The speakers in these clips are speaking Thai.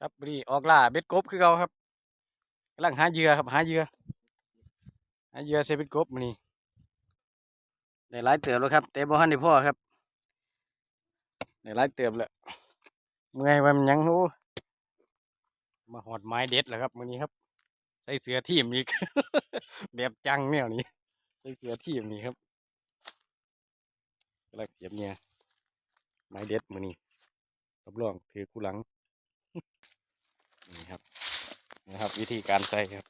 ครับนนี้ออกล่าเบ็ดกบคือเขาครับกำลังหาเหยื่อครับหาเหยื่อหาเหยื่อใส่เบ็ดกบมือนี้ได้หลายเติบแล้วครับแต่บ่ทันด้พ่อครับได้หลายเติบแล้วเมื่อยว่ามันยังโอ้มาหอดไม้เด็ดแล้วครับมือนี้ครับ ใส่เสือทีมอีกแบบจังแนวนี้ใส่เสือทีมนี่ครับกำลังเก็บเนี่ยไม้เด็ดมือนี้รับรองถือกูหลัง นี่ครับนะครับ วิธีการใส่ครับ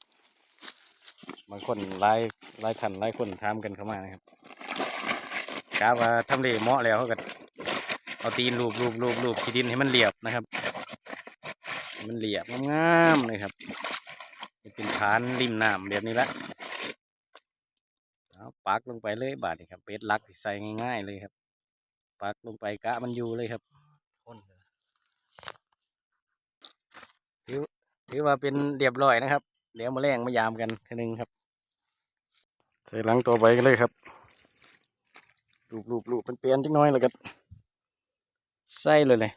บางคนไล่ไล่ทันไล่คนถามกันเข้ามานะครับกาว่าทำเลเหมาะแล้วก็เอาตีนรูปรูปรูปรูปขี้ดินให้มันเรียบนะครับ มันเรียบงามๆเลยครับเป็นฐานริมน้ำแบบนี้ละเอาปักลงไปเลยบาดนี่ครับเป็ดลักใส่ง่ายๆเลยครับ ปักลงไปกะมันอยู่เลยครับคน ถือว่าเป็นเรียบร้อยนะครับ เดี๋ยวมาแรงมายามกันทีนึงครับใส่หลังตัวไปกันเลยครับลูบลูบลูบเป็นเปลี่ยนจักน้อยแล้วก็ใส่เลยเลย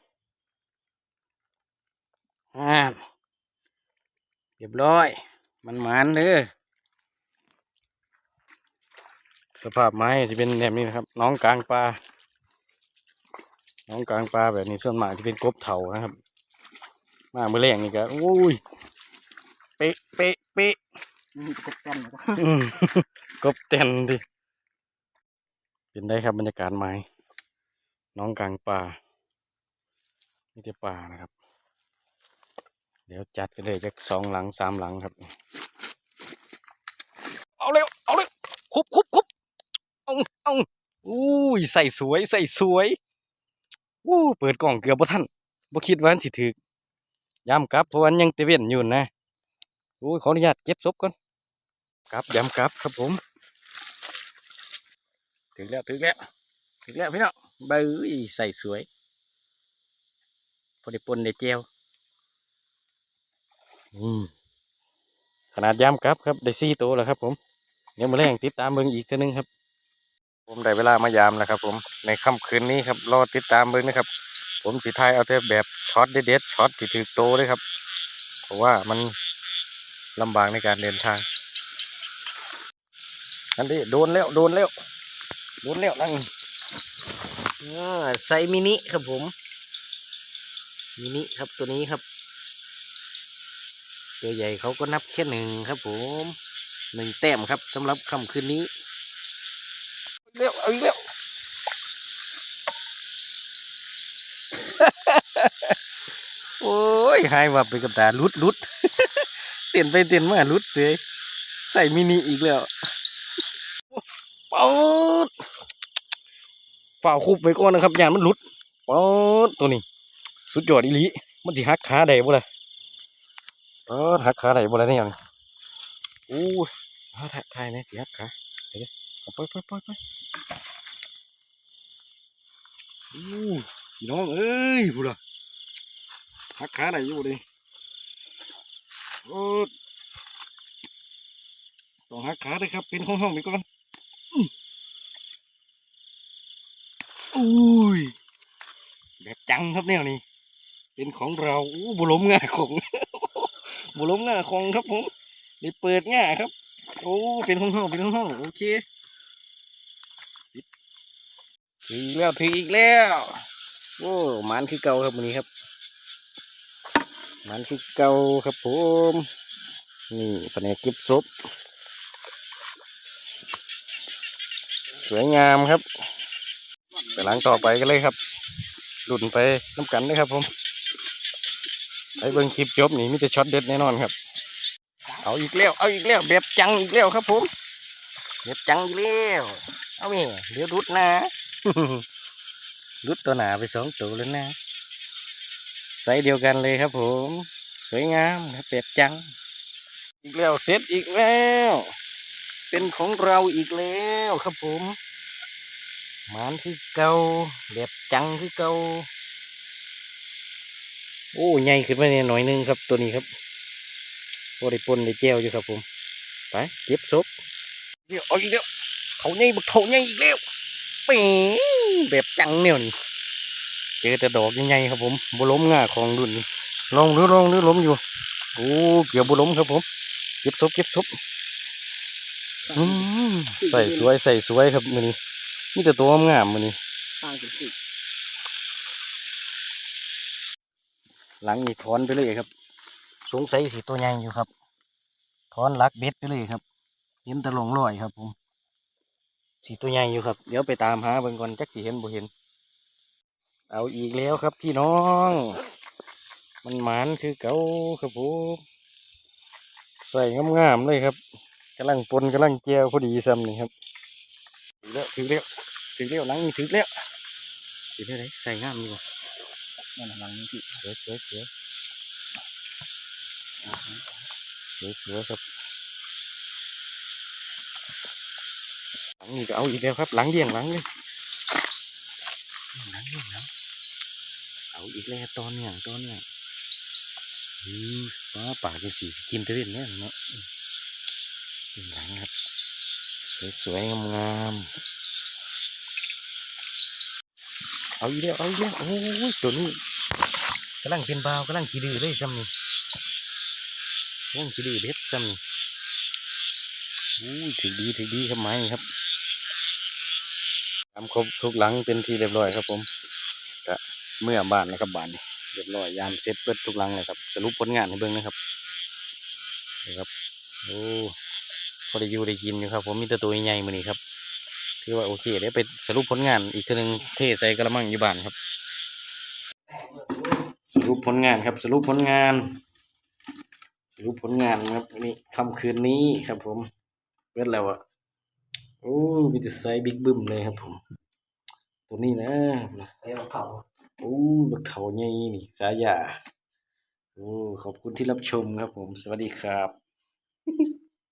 อ่าเรียบร้อย มันหมานเด้อสภาพไม้จะเป็นแบบนี้นะครับ น้องกลางปลาน้องกลางปลาแบบนี้ส่วนมากจะเป็นกบเถานะครับ มาเมื่อแรงนี่ก็อุ้ยเป๊ะเป๊ะเป๊ะมีกบเต้นนะครับอืมกบเต้นดิเป็นได้ครับบรรยากาศไม้น้องกลางป่านี่จะป่านะครับ เดี๋ยวจัดกันเลยจะสองหลังสามหลังครับ เอาเร็วเอาเร็วคุบคุบคุบเอาเอาอุ้ยใส่สวยใส่สวยอู้เปิดกล่องเกือบบ่ทันบ่คิดว่าอันสิถึก ย้ำกลับเพราะวันยังเตเว่นอยู่นะโอ้ยขออนุญาตเก็บศพก่อนกลับย้ำกลับครับผม ถึงแล้วถึงแล้วถึงแล้วพี่น้องเบ้ยใส่สวยพอด้ปนได้เจวอืมขนาดย้ำกลับครับได้สี่ตัวแล้วครับ ผมเดี๋ยวมาแรงติดตามเบิ่งอีกทีนึงครับ ผมได้เวลามายามแล้วครับ ผมในค่ำคืนนี้ครับรอติดตามเบิ่งนะครับ ผมสิทายเอาแต่แบบช็อตเด็ดๆช็อตที่ถือโตเลยครับ เพราะว่ามันลำบากในการเดินทางอันนี้โดนแล้วโดนแล้วโดนแล้วนั่งอ่าไซส์มินิครับผม มินิครับตัวนี้ครับ ตัวใหญ่เขาก็นับแค่หนึ่งครับผมหนึ่งแต้มครับสำหรับค่ำคืนนี้เร็วเอาอีกแล้ว โอ้ยหายวับไปกับตาลุดลุดเตียนไปเตียนมาลุดเสียใส่มินิอีกแล้วป๊ดฝ่าคุบไปก่อนนะครับยานมันหลุดป๊ดตัวนี้ สุดยอดอีหลีมันสิหักขาได้บ่ล่ะป๊ดหักขาได้บ่ล่ะเนี่ยโอ้ยเอาถ่ายถ่ายเนี่ยสิหักขาเดี๋ยวๆเอาไปไปไปไปโอ้ยพี่น้องเอ้ยพูดล่ะ หักขาได้อยู่ดิโอ้ต้องหักขาเลยครับ เป็นห้องห้องไปก่อนอุ้ยแบบจังครับแนวนี้ เป็นของเราอู้บุล้มง่าของบุล้มง่าของครับผมได้เปิดง่าครับ โอ้เป็นห้องห้องเป็นห้องห้องโอเคถืออีกแล้วถืออีกแล้ว โอ้มันคือเก่าครับวันนี้ครับ มันคือเก่าครับผม นี่แผนกเก็บศพสวยงามครับไปหลังต่อไปกันเลยครับหลุดไปน้ำกันนะครับผมไปเบิ่งคลิปจบนี่มีแต่ช็อตเด็ดแน่นอนครับ เอาอีกแล้ว เอาอีกแล้วแบบจังอีกแล้วครับผมแบบจังอีกแล้วเอาแม่เดี๋ยวรุดนะรุดตัวหนาไปสองตัวแล้วนะ ไซส์เดียวกันเลยครับผม สวยงามนะเป็ดจัง อีกแล้วเสร็จอีกแล้ว เป็นของเราอีกแล้วครับผมหมานคือเก่าแบบจังคือเก่าโอ้ใหญ่ขึ้นมาเนี่ยหน่อยหนึงครับตัวนี้ครับพอได้ปนได้แจวอยู่ครับผม ไปเก็บศพเดี๋ยวเอาอีกแล้วเขาใหญ่บักเขาใหญ่อีกแล้วเป๋งแบบจังเนี่ยนี่ เจอแต่ดอกใหญ่ๆครับผมบล้มง่าของรุ่นนี้ลองดูลองดูล้มอยู่โอ้เกือบบุล้มครับผมเก็บศพเก็บศพอืมใส่สวยใส่สวยครับมือนี้มีแต่ตัวงามๆมือนี้ปลาสิบสิบหลังนี่ถอนไปเลยครับ สงสัยสีตัวใหญ่อยู่ครับถอนหลักเบ็ดไปเลยครับเห็นแตะลงลอยครับผมสีตัวใหญ่อยู่ครับ เดี๋ยวไปตามหาเบิ่งก่อนจักสีเห็นบ่เห็น เอาอีกแล้วครับพี่น้อง มันหมานคือเก่าครับผมใส่งามๆเลยครับกำลังปนกำลังเจียวพอดีซ้ำนี่ครับถือแล้วถือแล้วถือแล้วหลังนี่ถือแล้วถือได้ไหนใส่งามอยู่านั่นหลังนี้พี่สวยสวยสวยสวยสวยครับหลังนี้ก็เอาอีกแล้วครับ หลังเดี่ยงหลังเลยหลังเดี่ยงหลัง เอาอีกแล้วตอนเนี่ยตอนเนี่ยอือฟ้าป่าจะสีสกินเทเวนเนี่ยเนาะเป็นหลังครับ สวยสวยงามงามๆเอาอีกแล้วเอาอีกแล้วโอ้ยตัวนี้กำลังเป็นเบากำลังขี้ดื้อเลยซ้ำนี่กำลังขี้ดื้อเบ็ดซ้ำนี่อู้ยถือดีถือดีครับไม้ครับทำครบทุกหลังเป็นที่เรียบร้อยครับผมก็ เมื่อบ้านนะครับบ้านนี่เรียบร้อยยามเสร็จเปิดทุกลังเลยครับ สรุปผลงานให้เบิ่งนะครับนี่ครับโอ้พอได้อยู่ได้กินอยู่ครับ ผมมีแต่ตัวใหญ่ๆมือนี้ครับถือว่าโอเคเดี๋ยวไปสรุปผลงานอีกทีหนึงเทใส่กระมังอยู่บ้านครับ สรุปผลงานครับ สรุปผลงาน สรุปผลงานครับนนี้ค่ำคืนนี้ครับ ผมเปิดแล้วอะโอ้มีแต่ไซส์บิ๊กบึ้มเลยครับ ผม ตัวนี้นะเรียกว่าเขา โอ้บักเถาใหญ่นี่สายาโอ้ขอบคุณที่รับชมครับผม สวัสดีครับ